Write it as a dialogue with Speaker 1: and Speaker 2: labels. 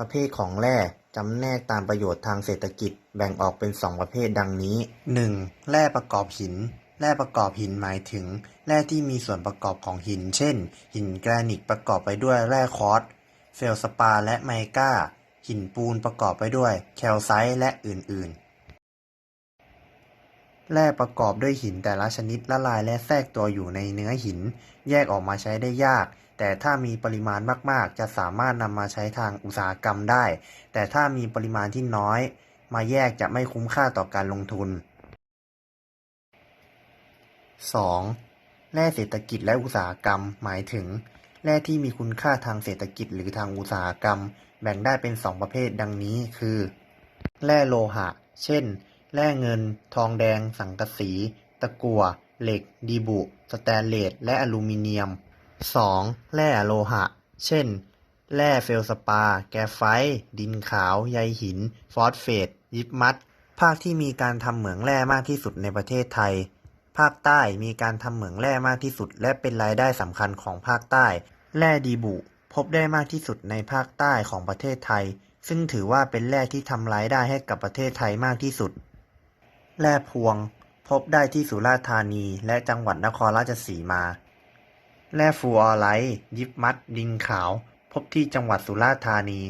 Speaker 1: ประเภทของแร่จำแนกตามประโยชน์ทางเศรษฐกิจแบ่งออกเป็นสองประเภทดังนี้ 1. แร่ประกอบหิน แร่ประกอบหินหมายถึง แร่ที่มีส่วนประกอบของหิน เช่น หินแกรนิตประกอบไปด้วยแร่คอร์สเฟลสปาและไมก้า หินปูนประกอบไปด้วย แคลไซต์และอื่น ๆ แร่ประกอบด้วยหินแต่ละชนิดละลายและแทรกตัวอยู่ในเนื้อหิน แยกออกมาใช้ได้ยาก แต่ถ้ามีปริมาณมาก ๆ จะสามารถนำมาใช้ทางอุตสาหกรรมได้ แต่ถ้ามีปริมาณที่น้อย มาแยกจะไม่คุ้มค่าต่อการลงทุน 2. แร่เศรษฐกิจและอุตสาหกรรม หมายถึง แร่ที่มีคุณค่าทางเศรษฐกิจหรือทางอุตสาหกรรม แบ่งได้เป็นสองประเภทดังนี้ คือ แร่โลหะ เช่น แร่เงิน ทองแดง สังกะสี ตะกั่ว เหล็ก ดีบุ สแตนเลส และอลูมิเนียม 2. แร่โลหะ เช่น แร่เฟลสปาร์ แกรไฟต์ ดินขาว ใยหิน ฟอสเฟต ยิปมัดภาคที่มีการทำเหมืองแร่มากที่สุดในประเทศไทย ภาคใต้มีการทำเหมืองแร่มากที่สุด และเป็นรายได้สำคัญของภาคใต้ แร่ดีบุ พบได้มากที่สุดในภาคใต้ของประเทศไทย ซึ่งถือว่าเป็นแร่ที่ทำรายได้ให้กับประเทศไทยมากที่สุด แร่พวง พบได้ที่สุราษฎร์ธานี และจังหวัดนครราชสีมา แร่ฟลูออไรด์ยิปมัดดินขาว พบที่จังหวัดสุราษฎร์ธานี